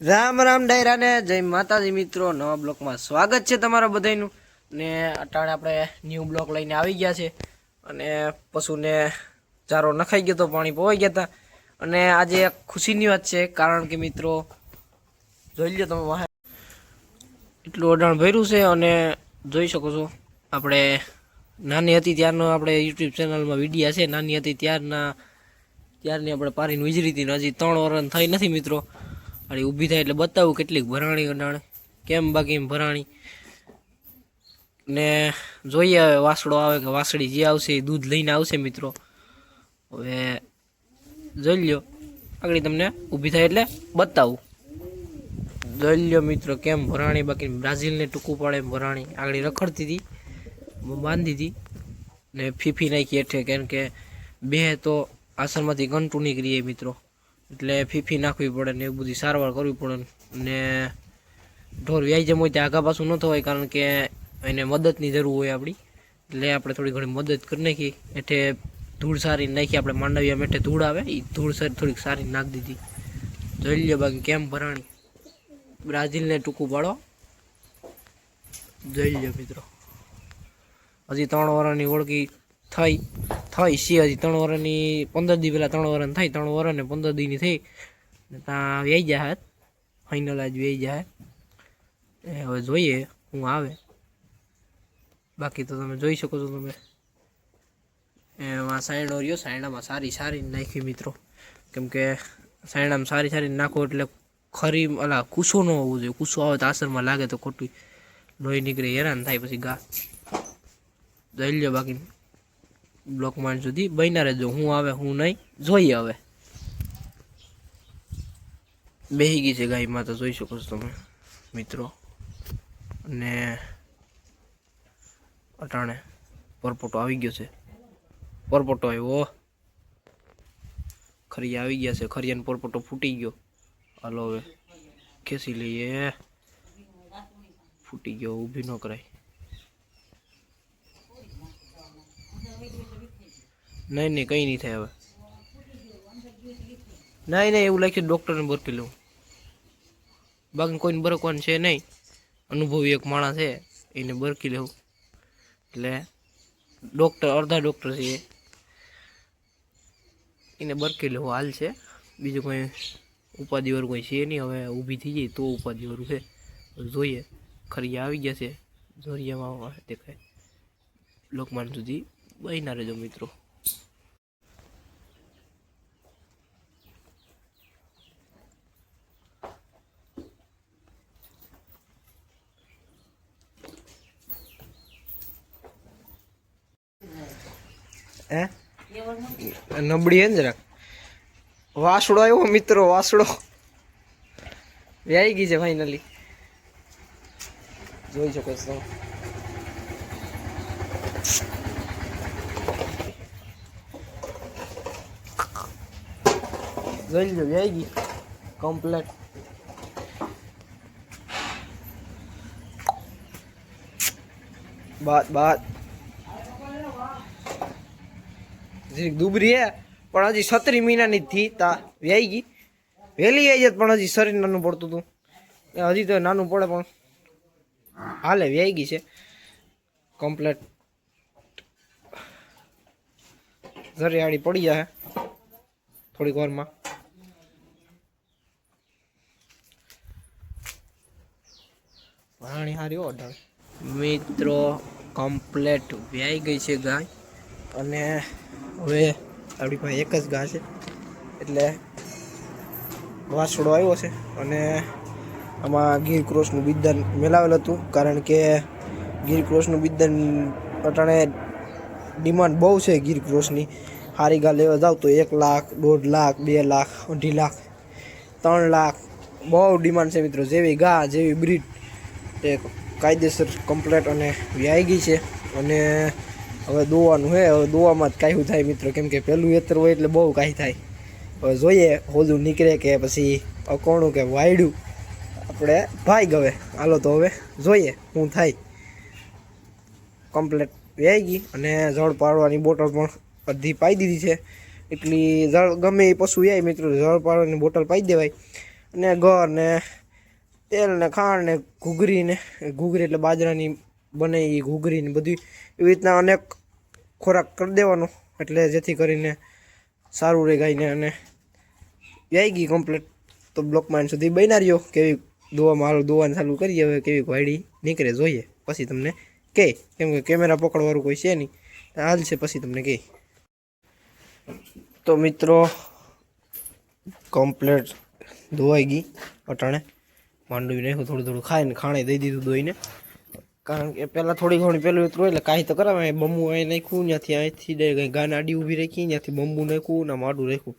રામ રામ ડાયરાને, જય માતાજી મિત્રો, નવા બ્લોકમાં સ્વાગત છે તમારા બધાનું ને અટાણે આપણે ન્યૂ બ્લોક લઈને આવી ગયા છે. અને પશુને ચારો નખાઈ ગયો તો પાણી પવાઈ ગયા હતા. અને આજે એક ખુશીની વાત છે, કારણ કે મિત્રો, જોઈ લો તમે વાહે. એટલું અડાણ ભર્યું છે અને જોઈ શકો છો, આપણે નાની હતી ત્યારનો આપણે યુટ્યુબ ચેનલમાં વિડીયા છે. નાની હતી ત્યારના, ત્યારની આપણે પારીની વીજળી હતી હજી ત્રણ વર્ષ થઈ નથી મિત્રો. અને ઊભી થાય એટલે બતાવું કેટલીક ભરાણી અડાણ કેમ બાકી એમ ભરાણી? ને જોઈએ હવે વાસડો આવે કે વાસડી જે આવશે એ દૂધ લઈને આવશે મિત્રો. હવે જોઈ લ્યો. આગળ તમને ઊભી થાય એટલે બતાવું. જોઈ લ્યો મિત્રો કેમ ભરાણી, બાકી બ્રાઝિલને ટૂંકું પડે એમ ભરાણી. આગળ રખડતી હતી. બાંધી હતી. ને ફીફી નાખી હેઠે, કેમ કે બે તો આસનમાંથી ઘંટું નીકળીએ મિત્રો. એટલે ફીફી નાખવી પડે ને એવું બધી સારવાર કરવી પડે ને ઢોર વ્યાઈ જમ હોય ત્યાં આગા પાછું ન થવાય, કારણ કે એને મદદની જરૂર હોય આપણી. એટલે આપણે થોડી ઘણી મદદ કરી નાખી એટલે ધૂળ સારી નાખી, આપણે માંડવિયા મેઠે ધૂળ આવે એ ધૂળ સારી, થોડીક સારી નાખી દીધી. જોઈ લ્યો બાકી કેમ ભરાણી. બ્રાઝિલને ટૂંકું પાડો. જોઈ લ્યો મિત્રો. હજી ત્રણ વર્ષની ઓળખી થઈ થઈ છે હજી ત્રણ વર્ષની પંદર દી પહેલાં ત્રણ વર્ષની થઈ ત્રણ વર્ષ ને પંદર દીની થઈ. ત્યાં વ્યાઈ જાય ફાઇનલ આજ વ્યાઈ જાય એ હવે જોઈએ, હું આવે. બાકી તો તમે જોઈ શકો છો તમે. એમાં સાયણો રહ્યો, સાયણામાં સારી સારી નાખી મિત્રો. કેમ કે સાયણામાં સારી સારી નાખો એટલે ખરી, અલા, કૂસો ન હોવું જોઈએ. કૂસો આવે તો આસરમાં લાગે તો ખોટું લોહી નીકળે, હેરાન થાય પછી ગા. જઈ લ્યો બાકી. બ્લોકમાં સુધી બન્યા રહેજો. હું આવે, હું નહીં. જોઈએ હવે. બેહી ગઈ છે ગાયમાં તો જોઈ શકો છો તમે, મિત્રો. અને અટાણે પરપોટો આવી ગયો છે. પરપોટો આવ્યો ખરિયા આવી ગયા છે. ખરિયાનો પરપોટો ફૂટી ગયો. હાલો હવે, ખેંચી લઈએ. ફૂટી ગયો, ઊભી ન કરાય. નહીં નહીં, કંઈ નહીં થાય હવે. નહીં નહીં, એવું લખ્યું ડૉક્ટરને બરકી લઉં. બાકી કોઈને બરકવાનું છે નહીં. અનુભવી એક માણસ છે, એને બરકી લેવું એટલે ડૉક્ટર અડધા ડૉક્ટર છે એને બરકી લેવું હાલ છે. બીજું કોઈ ઉપાધિવાળું કોઈ છે નહીં, હવે ઊભી થઈ જાય તો ઉપાધિવાળું છે. જોઈએ. ખરિયા આવી ગયા છે. ઝોરિયામાં દેખાય. લોકમાન સુધી બહીના રહેજો મિત્રો હે નબળી હે ને જરાક. વાસડો આવ્યો મિત્રો, વાસડો. વ્યાઈ ગઈ છે ફાઇનલી જોઈ શકો છો. જોઈ લો વ્યાઈ ગઈ. કમ્પ્લેટ બાત બાત જીરીક દુબરી હે, પણ હજી સત્રી મહિનાની થી તા વ્યાઈ ગઈ. વહેલી આવી જત, પણ હજી શરીર નાનું પડતું હતું હજી તો નાનું પડે પણ હાલે, વ્યાઈ ગઈ છે. કમ્પ્લેટ જરિયાળી પડી જાય થોડીક વારમાં. ભરાણી હારી ઓર્ડર મિત્રો કમ્પ્લેટ વ્યાઈ ગઈ છે ગાય. અને હવે આપણી પાસે એક જ ઘા છે. એટલે વાસડો આવ્યો છે અને આમાં ગીર ક્રોસનું બિદ્દન મેલાવેલ હતું. કારણ કે ગીર ક્રોસનું બિદ્દન અટાણે ડિમાન્ડ બહુ છે ગીર ક્રોસની. હારી ગા લેવા જાવ તો એક લાખ, દોઢ લાખ, બે લાખ, અઢી લાખ, ત્રણ લાખ, બહુ ડિમાન્ડ છે મિત્રો. જેવી ગા જેવી બ્રીડ એ કાયદેસર કમ્પ્લેટ અને વ્યાયગી છે. અને હવે દોવાનું હે, હવે દોવામાં જ કાંઈ થાય મિત્રો. કેમ કે પહેલું એતર હોય એટલે બહુ કાંઈ થાય. હવે જોઈએ હોલું નીકળે કે પછી અકોણું કે વાયડું. આપણે ભાઈ ગવે. હાલો તો હવે જોઈએ શું થાય. કમ્પ્લેટ વ્યાઈ ગઈ અને જળ પાડવાની બોટલ પણ અડધી પાઈ દીધી છે. એટલી જળ ગમે એ પશુ જાય મિત્રો, જળ પાડવાની બોટલ પાઈ દેવાય. અને ઘર ને તેલ ને ખાંડ ને ઘૂઘરી ને, ઘૂઘરી એટલે બાજરાની બને એ ઘૂઘરીને બધી એવી રીતના અનેક ખોરાક કરી દેવાનો. એટલે જેથી કરીને સારું રહે ગાયને અને આવી ગઈ કમ્પ્લીટ તો બ્લોકમાં સુધી બન્યા રહ્યો. કેવી દોવામાં હાલ દોવાનું ચાલુ કરીએ હવે કેવી વાયડી નીકળે જોઈએ. પછી તમને કહે કેમ કે કેમેરા પકડવાળું કોઈ છે નહીં. હાલ છે પછી તમને કહે તો મિત્રો કમ્પ્લેટ ધોવાઈ ગઈ. અટાણે માંડવી નાખ્યું થોડું થોડું ખાઈને ખાણે દઈ દીધું દોઈને. કારણ કે પહેલાં થોડી ઘણી પેલું ઉતરું એટલે કાંઈ તો કરાવે. બમ્બુ અહીં નાખ્યું, ત્યાંથી અહીંથી કંઈ ગાનાડી ઊભી રાખી, ત્યાંથી બમ્બુ નાખ્યું ને માડું રાખ્યું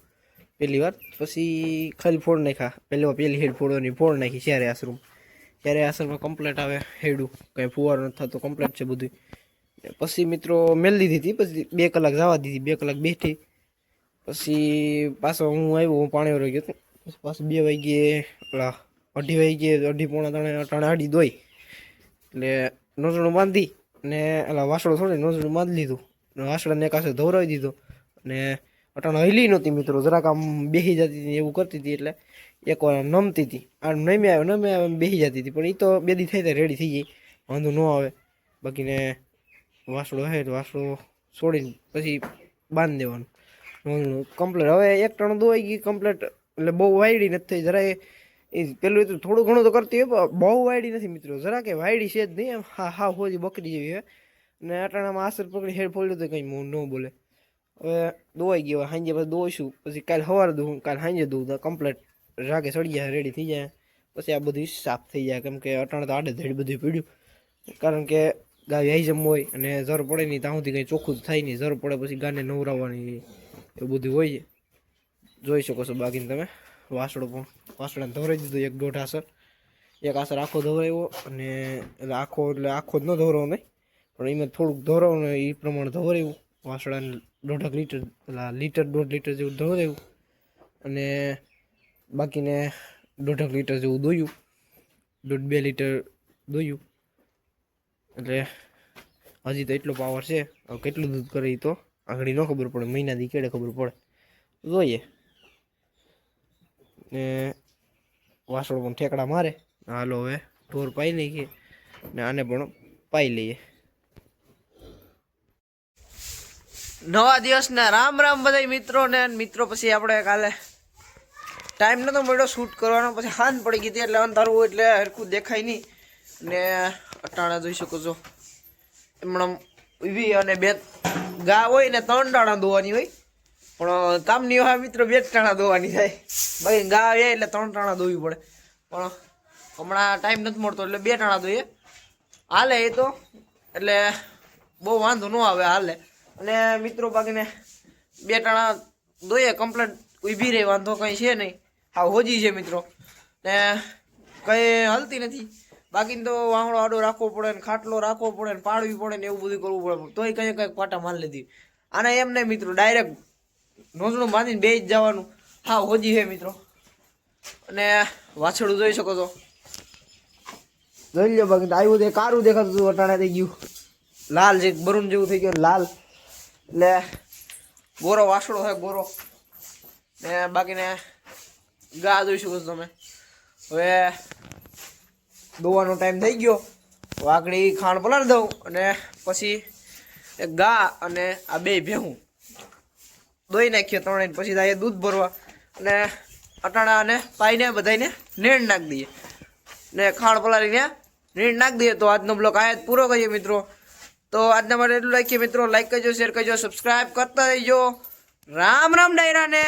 પહેલી વાર. પછી ખાલી ફોડ નાખ્યા. પહેલી વાર પહેલી હેડ ફોડવાની ફોડ નાખી ત્યારે આશ્રમ. ત્યારે આશ્રમમાં કમ્પ્લેટ આવે હેડું. કંઈ ફુવાર નથી થતો કમ્પ્લેટ છે બધું પછી મિત્રો મેલ દીધી હતી, પછી બે કલાક જવા દીધી. બે કલાક બેઠી. પછી પાછો હું આવ્યો, હું પાણી વળી ગયો પછી પાછું બે વાગ્યે અઢી વાગ્યે, અઢી પોણા ત્રણે ત્રણે અઢી દોઈ. એટલે નોઝણું બાંધી ને એલા વાસણો થોડી નોઝણું બાંધી લીધું. ને વાસળાને કાસે ધોરાવી દીધો. અને અટાણ હલી નહોતી મિત્રો, જરાક આમ બેસી જતી હતી એવું કરતી હતી એટલે એક વાર નમતી હતી. આમ નમી આવે નમે આવે બેસી જતી હતી. પણ એ તો બે દી થઈ જાય રેડી થઈ ગઈ. વાંધો ન આવે. બાકીને વાસણો હે તો વાસણો છોડીને પછી બાંધી દેવાનું. નોંધણું કમ્પ્લેટ હવે એક ટણ દોવાઈ ગઈ કમ્પ્લેટ એટલે બહુ વાયડી નથી થઈ. જરા એ પેલું એ તો થોડું ઘણું તો કરતી હોય, પણ બહુ વાયડી નથી મિત્રો. જરા કે વાયડી છે જ નહીં, એમ હા હા હોજી બકરી જેવી હોય. ને અટાણામાં આસર પકડી હેડ ફોડ્યું તો કંઈ મોં ન બોલે. હવે દોવાઈ ગયો સાંજે પછી દોઈશું. પછી કાલે સવારે દઉં કાલે સાંજે દઉં, તો કમ્પ્લેટ રાગે સડી જાય રેડી થઈ જાય. પછી આ બધું સાફ થઈ જાય, કેમ કે અટાણે તો આડે ધડ બધું પીડ્યું. કારણ કે ગાય આઈજમ જમ હોય, અને જર પડે નહીં, ત્યાં સુધી કંઈ ચોખ્ખું થાય નહીં. જર પડે પછી ગાને નવરાવવાની એવું બધું હોય જોઈ શકો છો બાકીને તમે. વાસળો પણ વાસળાને ધોરાઈ દીધું, એક દોઢ આસર. એક આસર આખો ધોરાવ્યો અને એટલે આખો એટલે આખો જ ન ધોરાવો નહીં પણ એમાં થોડુંક ધોરાવો ને એ પ્રમાણે ધોરાયું વાસળાને દોઢક લીટર, એટલે લીટર, દોઢ લીટર જેવું ધોરાયું અને બાકીને દોઢક લીટર જેવું દોયું. દોઢ બે લીટર દોયું. એટલે હજી તો એટલો પાવર છે. કેટલું દૂધ કરે એ તો? આગળ ન ખબર પડે મહિના દી કેડે ખબર પડે? જોઈએ. ને વાસણ પણ ઠેકડા મારે. હાલો હવે ઢોર પાઈ નાખીએ ને આને પણ પાઈ લઈએ. નવા દિવસના રામ રામ બધા મિત્રોને મિત્રો પછી આપણે કાલે ટાઈમ નતો મળ્યો શૂટ કરવાનો. પછી હાન પડી ગઈ હતી એટલે અંધારું એટલે હરખું દેખાય નહીં. ને અટાણા જોઈ શકો છો. એમણે ઊભી અને બે ગા હોય ને ત્રણ ટાણા દોવાની હોય. પણ કામની હોય મિત્રો, બે જ ટાણા દોવાની થાય. બાકી ગા આવે એટલે ત્રણ ટાણા દોવી પડે. પણ, હમણાં ટાઈમ નથી મળતો એટલે બે ટાણા દોઈએ હાલે એ તો. એટલે બહુ વાંધો ન આવે હાલે. અને મિત્રો બાકીને બે ટાણા દોઈએ કમ્પ્લેટ ઊભી રહી, વાંધો કંઈ છે નહીં. હા હોજી છે મિત્રો. ને કંઈ હલતી નથી. બાકી તો વાંગડો આડો રાખવો પડે ને ખાટલો રાખવો પડે ને પાડવી પડે ને એવું બધું કરવું પડે. તોય કંઈ કંઈક પાટા મારી લીધી. આને એમ નહીં મિત્રો ડાયરેક્ટ નોંધણું બાંધીને બે જ જવાનું. હા હોજી છે મિત્રો. અને વાછડું જોઈ શકો છો. જોઈ લો બાકી આવ્યું તે કારું દેખાતું હતું અટાણે થઈ ગયું. લાલ જે બરૂન જેવું થઈ ગયું લાલ. એટલે ગોરો વાસડો હોય ગોરો. ને બાકીને ગા જોઈ શકો છો તમે. હવે દોવાનો ટાઈમ થઈ ગયો. વાકડી ખાંડ પલાળી દઉં અને પછી એક ગા અને આ બે ભેહું. દોઈ નાખીએ ત્રણે પછી થાય દૂધ ભરવા અને અટાણા અને પાઈને બધાને નીણ નાખી દઈએ. ને ખાણ પલાળીને નીણ નાખી દઈએ. તો આજનો બ્લોગ આ જ પૂરો કરીએ મિત્રો. તો આજના માટે એટલું રાખીએ મિત્રો. લાઈક કરજો શેર કરજો સબસ્ક્રાઈબ કરતા રહીજો. રામ રામ ડાયરાને.